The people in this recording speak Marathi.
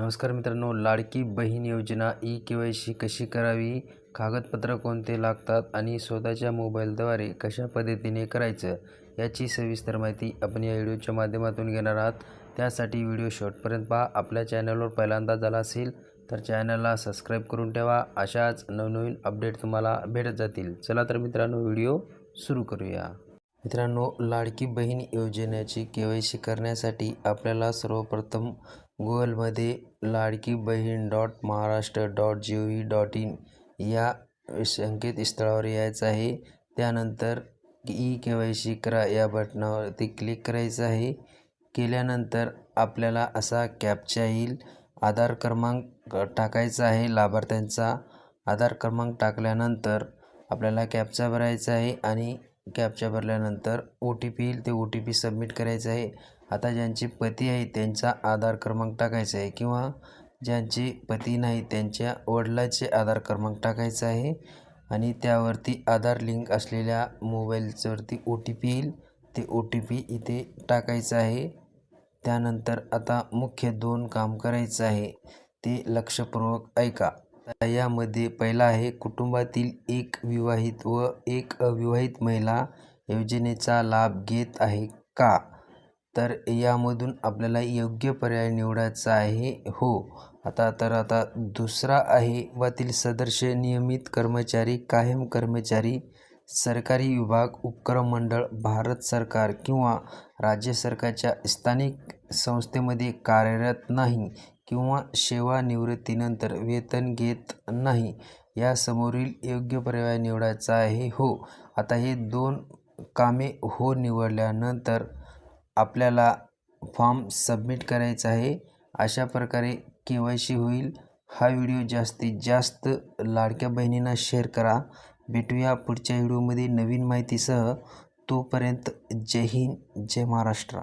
नमस्कार मित्रांनो लाडकी बहीण योजना ई के वाय सी कशी करावी? कागदपत्र कोणते लागतात आणि स्वतःच्या मोबाईलद्वारे कशा पद्धतीने करायचं? याची सविस्तर माहिती आपण या व्हिडिओच्या माध्यमातून घेणार आहात. त्यासाठी व्हिडिओ शॉर्टपर्यंत पहा. आपल्या चॅनलवर पहिल्यांदा झाला असेल तर चॅनलला सबस्क्राईब करून ठेवा. अशाच नवनवीन अपडेट तुम्हाला भेटत जातील. चला तर मित्रांनो व्हिडिओ सुरू करूया. मित्रांनो लाडकी बहीण योजनेची के वाय सी करण्यासाठी आपल्याला सर्वप्रथम गुगलमध्ये Ladki Bahin dot Maharashtra dot G O V dot in या संकेतस्थळावर यायचं आहे. त्यानंतर ई के वाय सी करा या बटनावरती क्लिक करायचं आहे. केल्यानंतर आपल्याला असा कॅप्चा येईल आधार क्रमांक टाकायचा आहे लाभार्थ्यांचा. आधार क्रमांक टाकल्यानंतर आपल्याला कॅप्चा भरायचा आहे आणि कॅप्चा भरल्यानंतर ओ टी पी येईल ते ओ टी पी सबमिट करायचं आहे. आता ज्यांचे पती आहे त्यांचा आधार क्रमांक टाकायचा आहे किंवा ज्यांचे पती नाही त्यांच्या वडिलाचे आधार क्रमांक टाकायचा आहे आणि त्यावरती आधार लिंक असलेल्या मोबाईलवरती ओ टी पी येईल ते ओ टी पी इथे टाकायचं आहे. त्यानंतर आता मुख्य दोन काम करायचं आहे ते लक्षपूर्वक ऐका. यामध्ये पहिला आहे कुटुंबातील एक विवाहित व एक अविवाहित महिला योजनेचा लाभ घेत आहे का? तर यामधून आपल्याला योग्य पर्याय निवडायचा आहे. हो. आता तर आता दुसरा आहे वातील सदस्य नियमित कर्मचारी कायम कर्मचारी सरकारी विभाग उपक्रम मंडळ भारत सरकार किंवा राज्य सरकारच्या स्थानिक संस्थेमध्ये कार्यरत नाही. किंवा सेवानिवृत्तीनंतर वेतन घेत नाही या समोरील योग्य पर्याय निवडायचा आहे. हो आता हे दोन कामे हो निवडल्यानंतर आपल्याला फॉर्म सबमिट करायचा आहे. अशा प्रकारे के वाय सी होईल. हा व्हिडिओ जास्तीत जास्त लाडक्या बहिणींना शेअर करा. भेटूया पुढच्या व्हिडिओमध्ये नवीन माहितीसह. तोपर्यंत जय हिंद जय महाराष्ट्र.